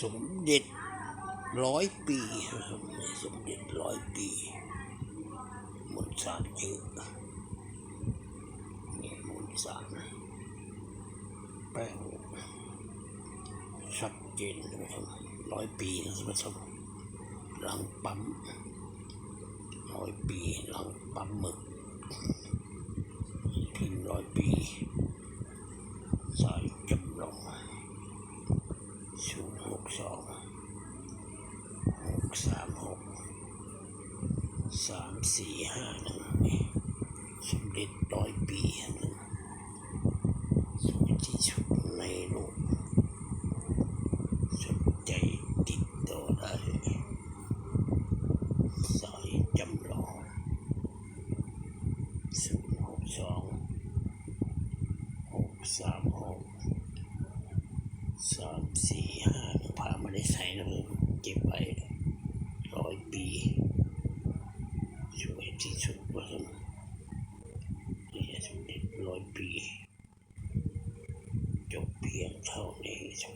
สมเด็จร้อยปีนะครับสมเด็จร้อยปีมนต์สารเยอะนี่มนต์สารแป้งชัดเจนนะครับร้อยปีนะท่านผู้ชมหลังปั๊มร้อยปีหลังปั๊มหมึกพิมร้อยปี สายจำลองศูนย์หก สองหกสามหกสามสี่ห้าหนึ่งนี่สมเด็จร้อยปีหนึ่งสวยที่สุดในโลกสนใจติดต่อได้สายจำลองศูนย์หกสองหกสามหกสามสี่ห้าาไม่ได้ใส่นะผเก็บไว้ร้อยปีสวยที่สุดว่าสมนี่สมเด็จร้อยปี จบเพียงเท่านี้สม